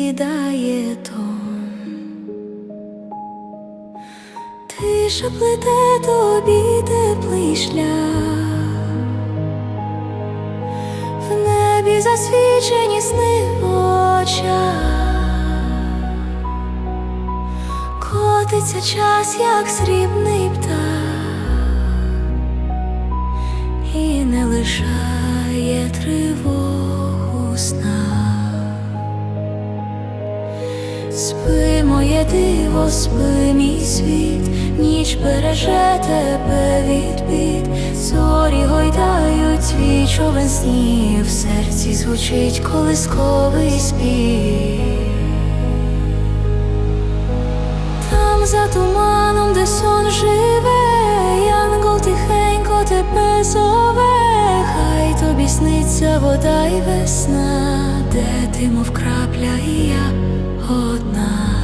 кидає тон. Тиша плете тобі теплий шлях, в небі засвічені сни в очах, котиться час, як срібний птах, і не лишає тривогу Спи, моє диво, спи, мій світ, ніч береже тебе від бід, зорі гойдають твій човен снів, в серці звучить колисковий спів. Там за туманом, де сон живе, янгол тихенько тебе зове, хай тобі сниться вода й весна, де ти, мов крапля, і я одна.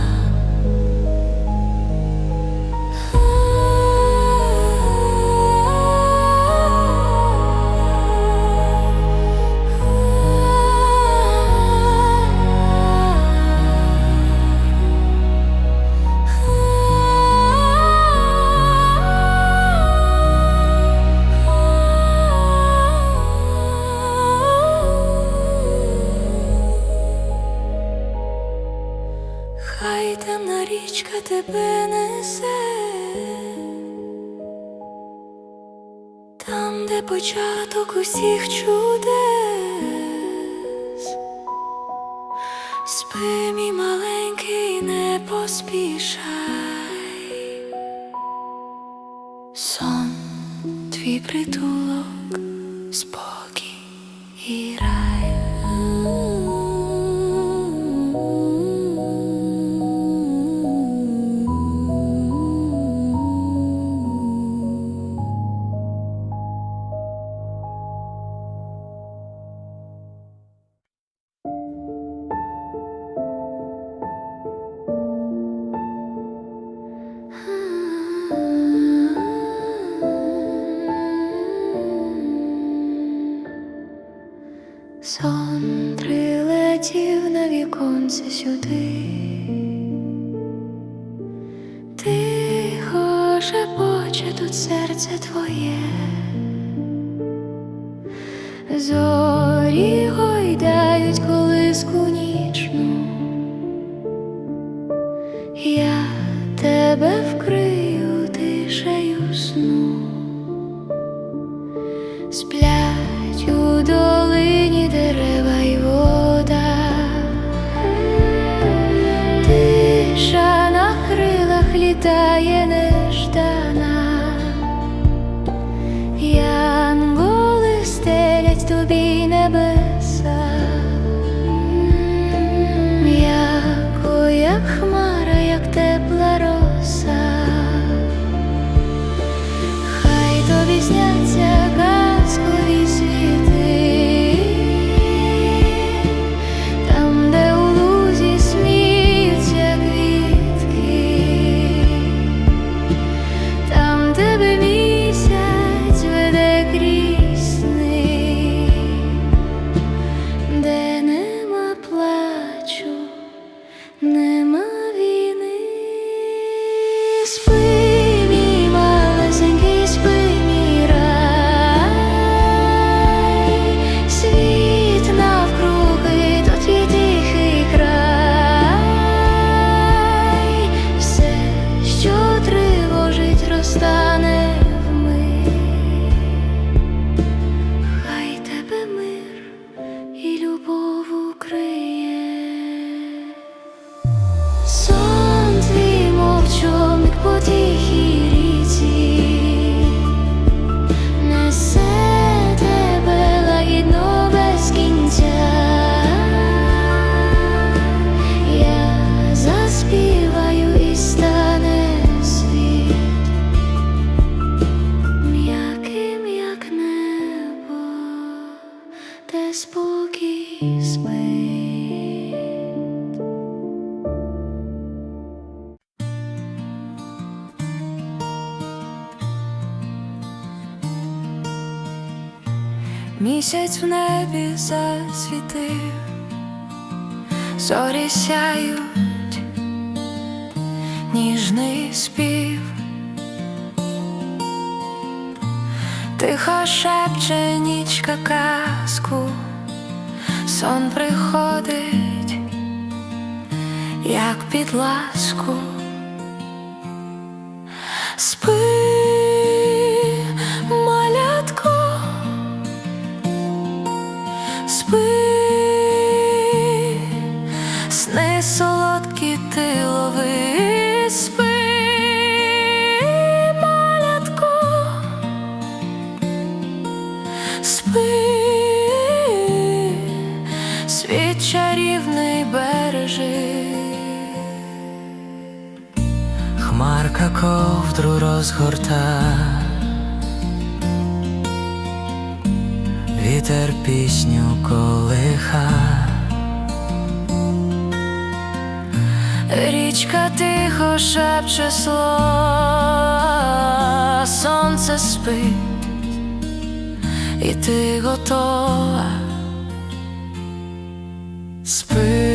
Усіх чудес, спи, мій маленький, не поспішай, сон, твій притулок, спокій і рай. Віконце сюди, тихо шепоче тут серце твоє, зорі сяють, ніжний спів, тихо шепче нічка казку, сон приходить, як під ласку. ковдру розгорта, вітер пісню колиха, річка тихо шепче слова, сонце спить, і ти готова. Спить.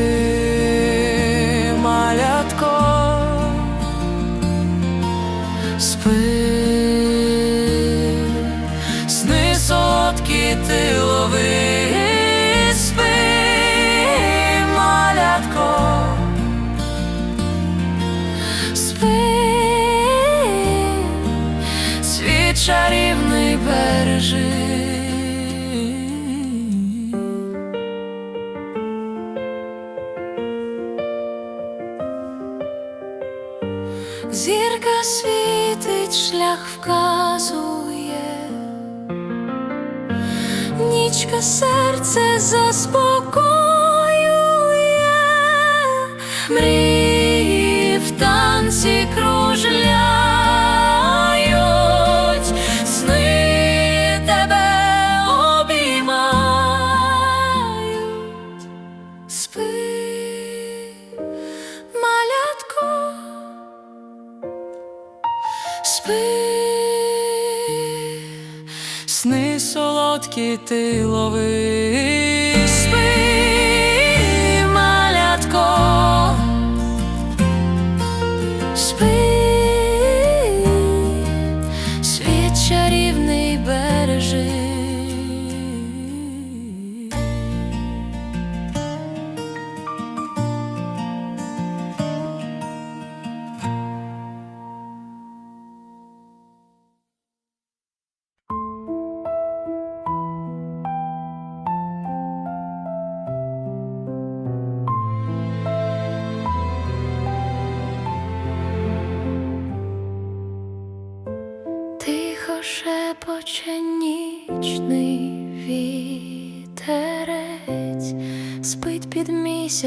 зірка світить, шлях вказує, нічка серце заспокоює.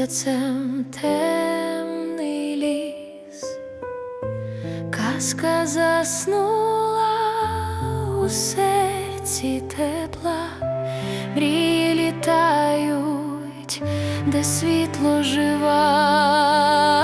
місяцем темний ліс, казка заснула у серці тепла, мрії літають, де світло жива.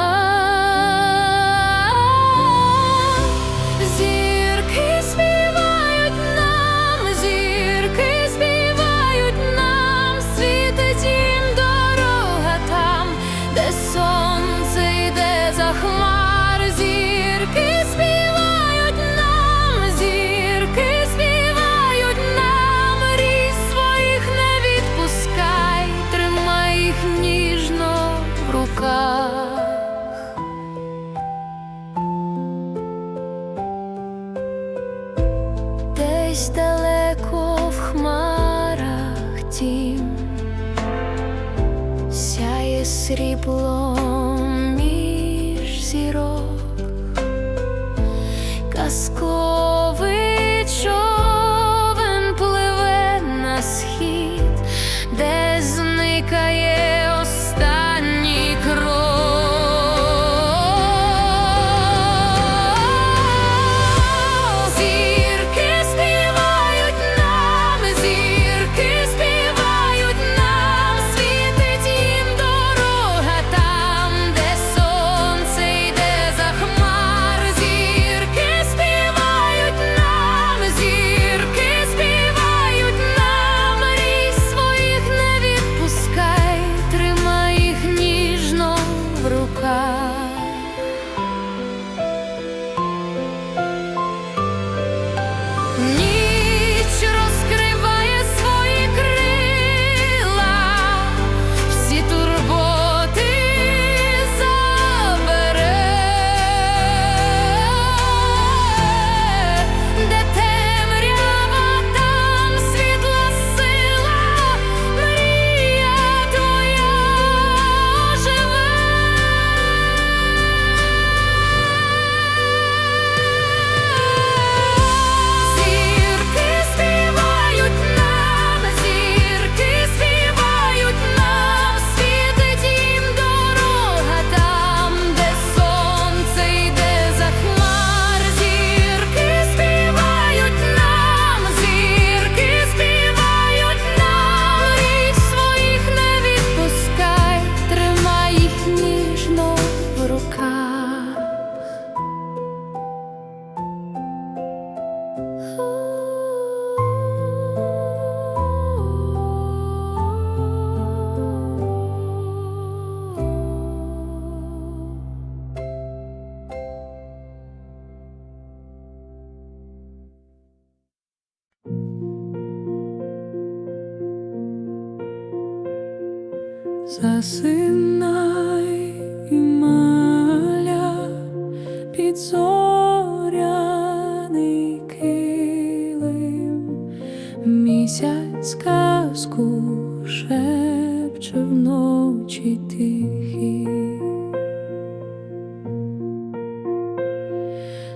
місяць казку шепче вночі тихі.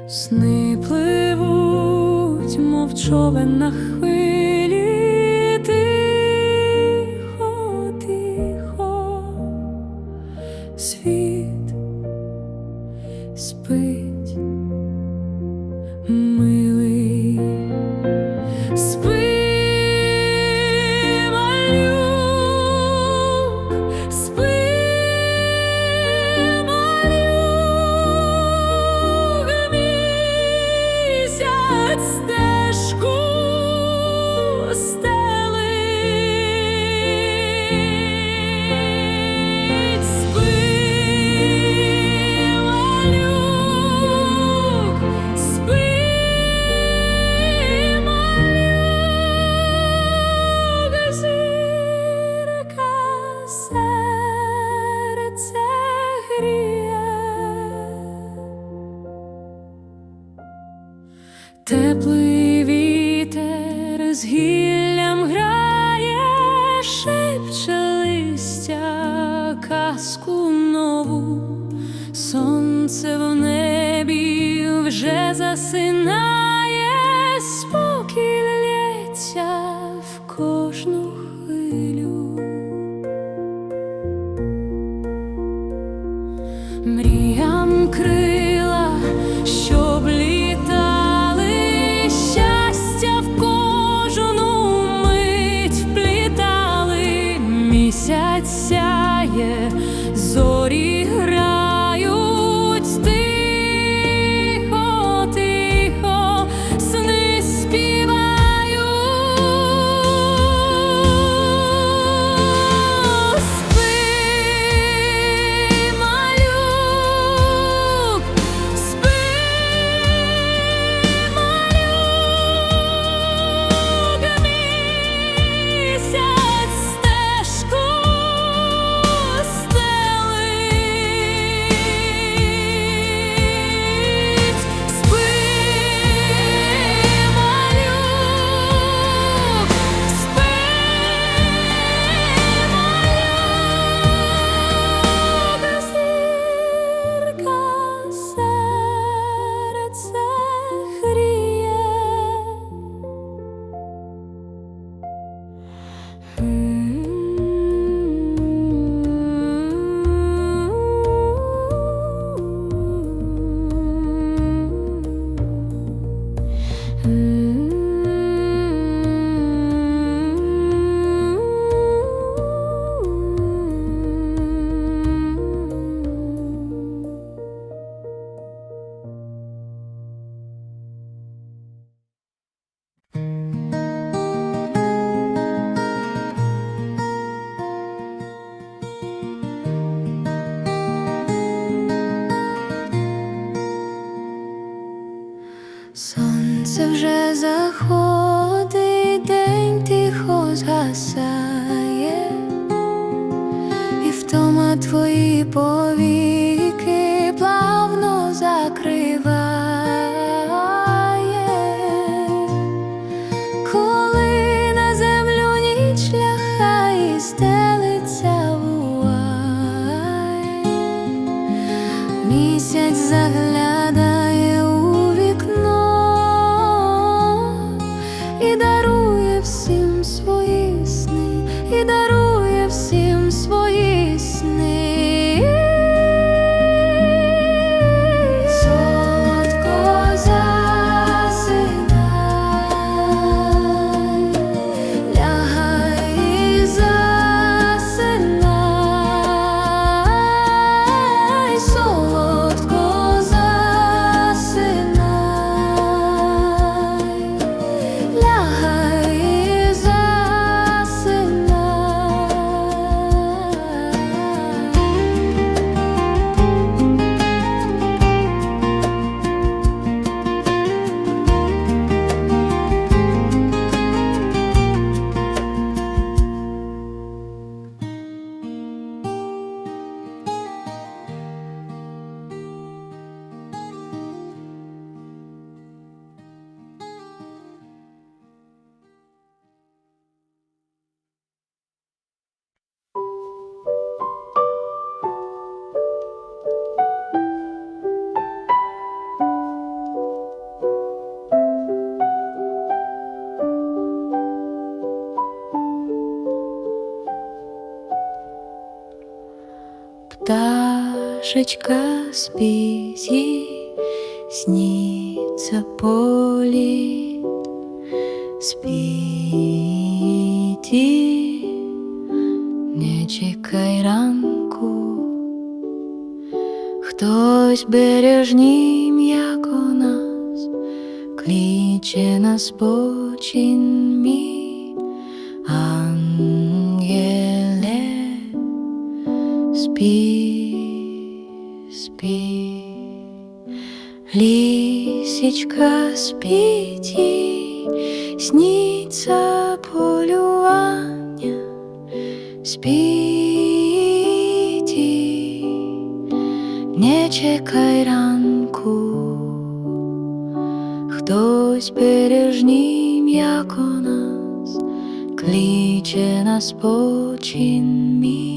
Сни пливуть, мов човен на хвилі. Пташечка спить ей снится поле, спить не чекай ранку, хтось бережнім, як у нас, кличе на спочин мій, ангеле, спи, спи, лисичка спить, їй сніться полювання, спить, не чекай ранку, хтось бережнім, як у нас, кличе на спочин мій,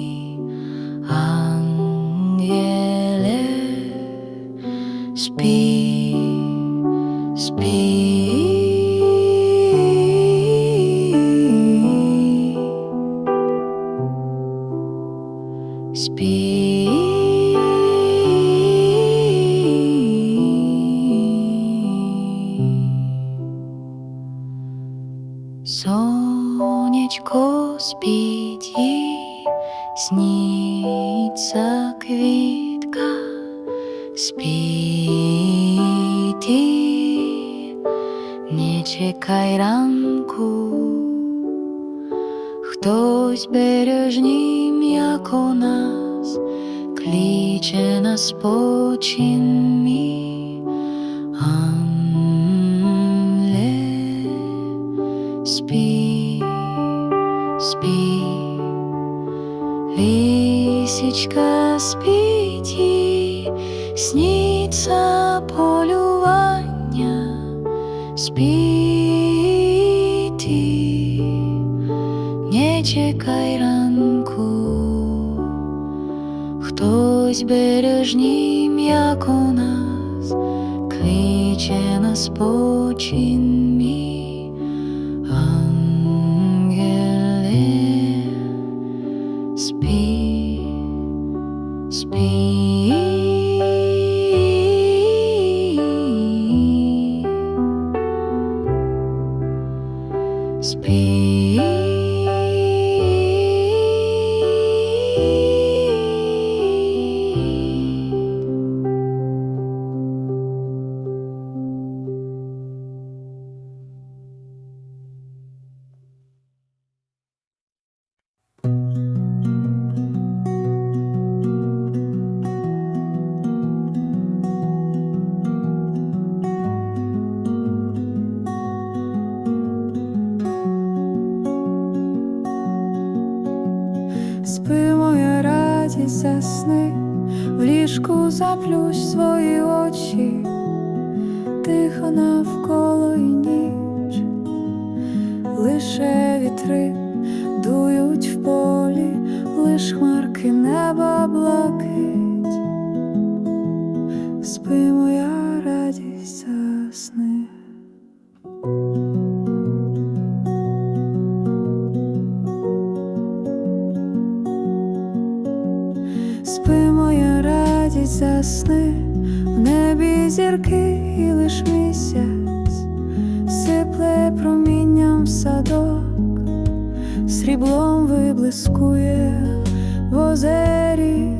чекай ранку, хтось бережнім, як у нас, кліче на спочин чекай ранку, хтось бережні, як у нас, кличе на спочин зірки і лиш місяць, сипле промінням садок, сріблом виблискує в озері,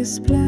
This place.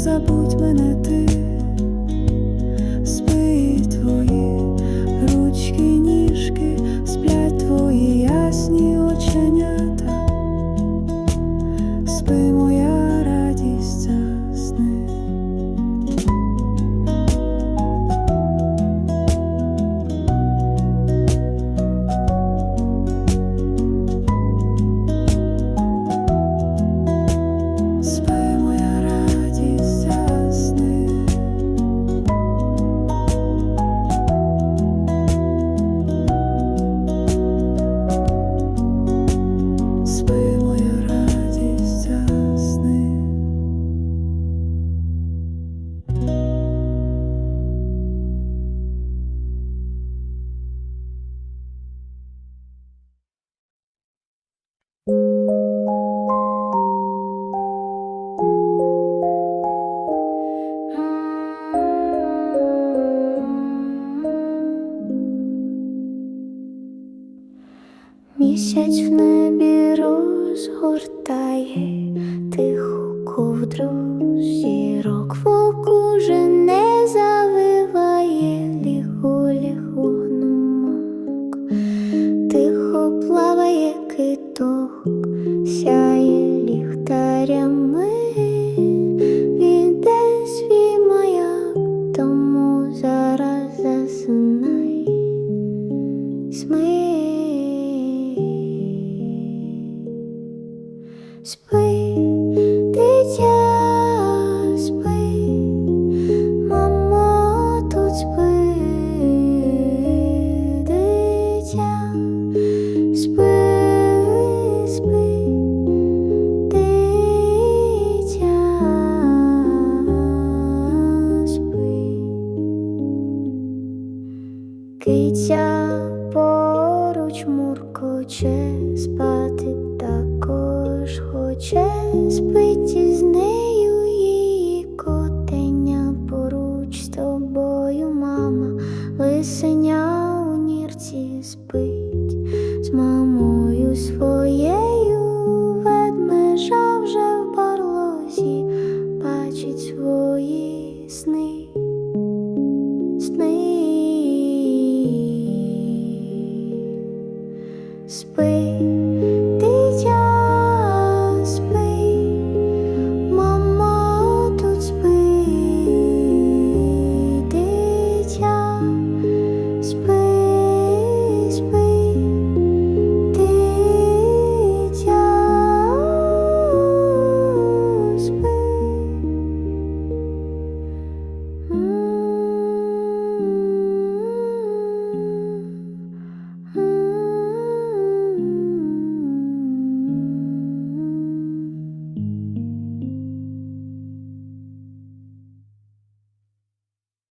забудь мене ти. Місяць в Спи,